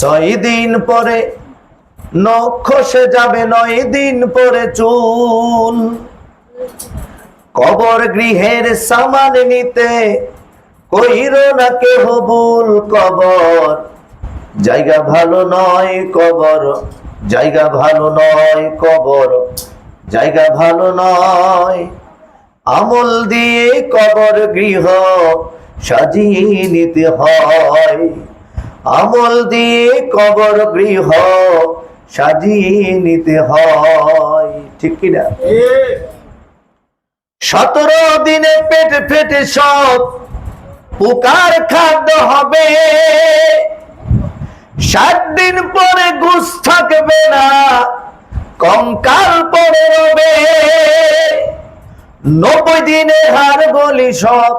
ছয় দিন পরে নখ যাবে, নয় দিন পরে চুল। কবর গৃহের সামান নিতে কইর না কেহ ভুল কবর। জায়গা ভালো নয় কবর, জায়গা ভালো নয় কবর। জায়গা ভালো নয়, আমল দিয়ে কবর গৃহ সাজিয়ে নিতে হয়। আমল দিয়ে কবর গৃহ সাজিয়ে নিতে হয়। ঠিক কিনা? সতেরো দিনে পেট ফেটে সব, পোকার খাদ্য হবে। সাত দিন পরে ঘুষ থাকবে না, কঙ্কাল পরে রবে। নব্বই দিনে হার গলি সব,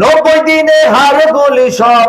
নব্বই দিনে হার গলি সব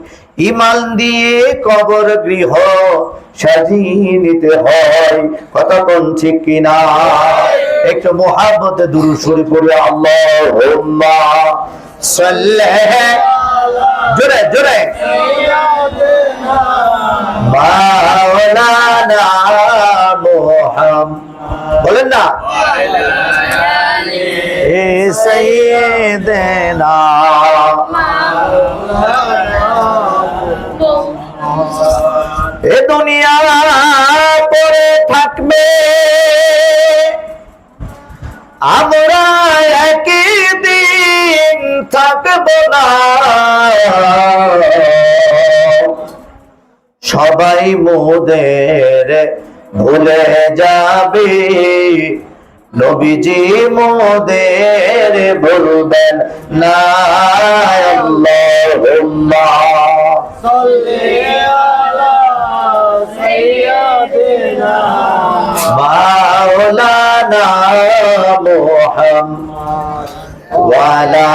ইমান দিয়ে কবর গৃহ সাজিয়ে নিতে হয়। কথা কোন ঠিক কিনা? একটু মোহাব্বতে দুরু শুরু করে আল্লাহ জোরে জোরে। মাওলানা মোহাম বলেন না। এ সৈয়দনা আমরা একই দিন থাকব না। সবাই মোদের ভুলে যাবে। নবীজি মোদের বলবেন না আল্লাহুম্মা। মুহাম্মদ ওয়ালা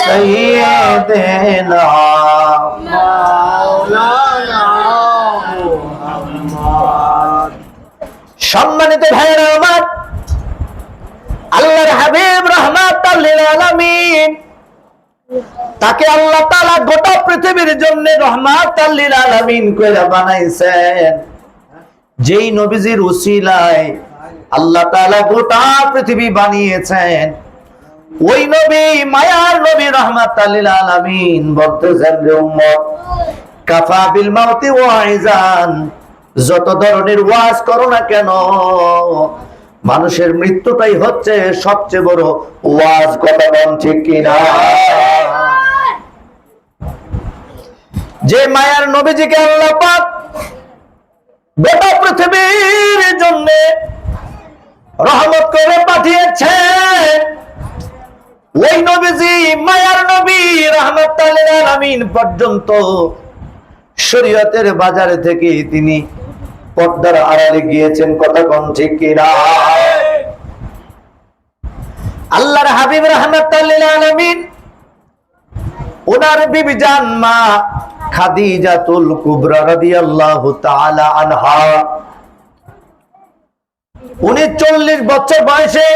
সাইয়্যিদিনা সম্মানিত ভাইয়েরা আমার, আল্লাহর হাবিব রহমাত আলামিন, তাকে আল্লাহ তালা গোটা পৃথিবীর জন্য রহমাত আলামিন কইরা বানাইছেন। যেই নবীজির উসিলায় আল্লাহ তাআলা গোটা পৃথিবী বানিয়েছেন, ওই নবী মায়ার নবী রহমাত আলামিন বলতেছেন রে উম্মত, কাফা বিল মাউতি ওয়াইজান, যত ধরনের ওয়াজ করো না কেন, মানুষের মৃত্যুটাই হচ্ছে সবচেয়ে বড় ওয়াজ বল ঠিক কিনা? যে মায়ার নবীজিকে আল্লাহ পাক গোটা পৃথিবীর জন্য রহমত করে পাঠিয়েছেন ওই নবীজি, মায়ার নবী, রহমত আলামিন পর্যন্ত শরীয়তের বাজারে থেকে তিনি পর্দার আড়ালে গিয়েছেন। কথা কোন ঠিক কিনা আল্লাহর হাবিব রহমত আলামিন, ওনার বিবি জান মা খাদিজাতুল কুবরা রাদিয়াল্লাহু তাআলা আনহা। উনি চল্লিশ বছর বয়সে